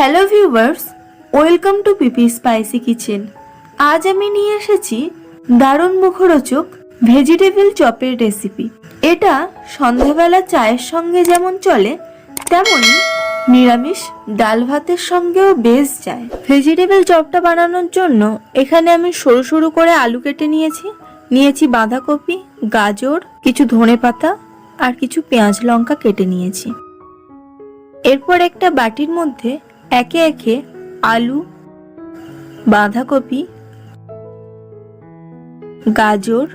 Hello viewers welcome to PP spicy kitchen আজ আমি নিয়ে এসেছি দারুণ মুখরোচক ভেজিটেবল চপের রেসিপি এটা সন্ধ্যাবেলা চায়ের সঙ্গে যেমন চলে তেমনই নিরামিষ ডাল ভাতের সঙ্গেও বেশ যায়। ভেজিটেবল চপটা বানানোর জন্য এখানে আমি সরু সরু করে আলু কেটে নিয়েছি। নিয়েছি বাঁধাকপি, গাজর, কিছু ধনেপাতা আর কিছু পেঁয়াজ লঙ্কা কেটে নিয়েছি। এরপর একটা বাটির মধ্যে একে একে আলু, বাঁধাকপি, গাজর,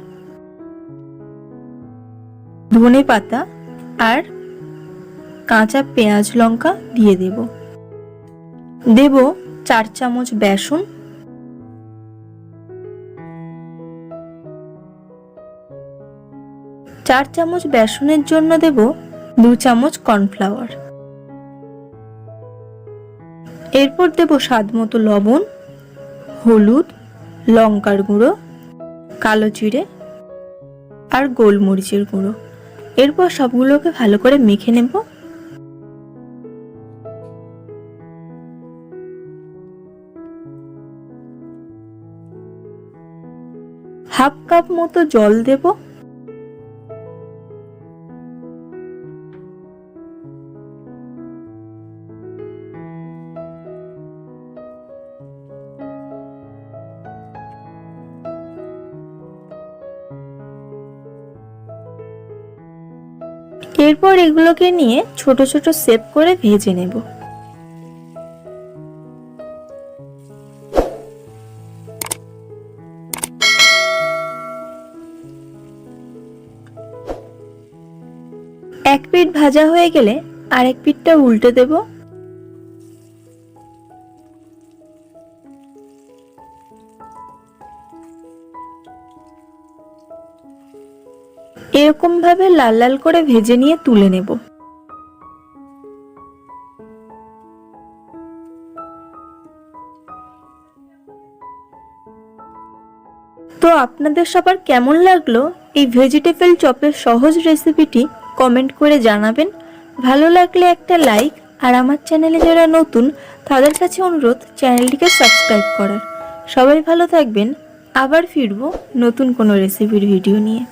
ধনে পাতা আর কাঁচা পেঁয়াজ লঙ্কা দিয়ে দেব। দেব চার চামচ বেসন, চার চামচ বেসনের জন্য দেব দু চামচ কর্নফ্লাওয়ার। এরপর দেব স্বাদ মতো লবণ, হলুদ, লঙ্কার গুঁড়ো, কালো জিরে আর গোলমরিচের গুঁড়ো। এরপর সবগুলোকে ভালো করে মেখে নেব। হাফ কাপ মতো জল দেব। এরপর এগুলোকে নিয়ে ছোট ছোট সেপ করে ভেজে নেব। এক পিঠ ভাজা হয়ে গেলে আরেক পিঠটা উল্টে দেব। এরকম ভাবে লাল লাল করে ভেজে নিয়ে তুলে নেব। তো আপনাদের সবার কেমন লাগল এই ভেজিটেবল চপের সহজ রেসিপিটি কমেন্ট করে জানাবেন। ভালো লাগলে একটা লাইক আর আমার চ্যানেলে যারা নতুন, তাদের কাছে অনুরোধ চ্যানেলটিকে সাবস্ক্রাইব করার। সবাই ভালো থাকবেন। আবার ফিরবো নতুন কোনো রেসিপির ভিডিও নিয়ে।